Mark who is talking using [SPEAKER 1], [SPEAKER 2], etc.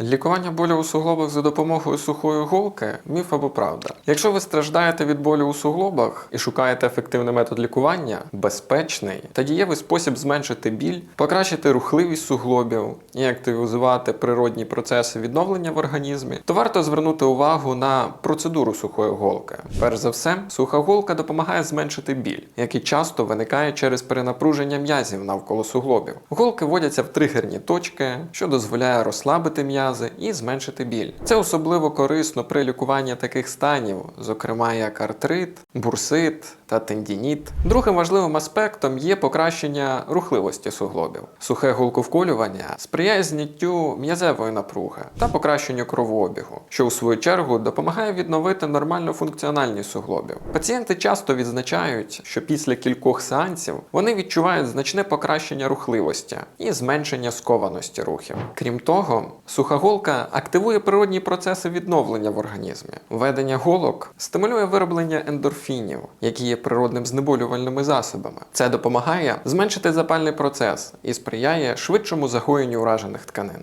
[SPEAKER 1] Лікування болю у суглобах за допомогою сухої голки міф або правда. Якщо ви страждаєте від болю у суглобах і шукаєте ефективний метод лікування, безпечний та дієвий спосіб зменшити біль, покращити рухливість суглобів і активізувати природні процеси відновлення в організмі, то варто звернути увагу на процедуру сухої голки. Перш за все, суха голка допомагає зменшити біль, який часто виникає через перенапруження м'язів навколо суглобів. Голки вводяться в тригерні точки, що дозволяє розслабити м'язи і зменшити біль. Це особливо корисно при лікуванні таких станів, зокрема як артрит, бурсит та тендініт. Другим важливим аспектом є покращення рухливості суглобів. Сухе голковколювання сприяє зняттю м'язевої напруги та покращенню кровообігу, що у свою чергу допомагає відновити нормальну функціональність суглобів. Пацієнти часто відзначають, що після кількох сеансів вони відчувають значне покращення рухливості і зменшення скованості рухів. Крім того, суха голка активує природні процеси відновлення в організмі. Введення голок стимулює вироблення ендорфінів, які є природним знеболювальними засобами. Це допомагає зменшити запальний процес і сприяє швидшому загоєнню уражених тканин.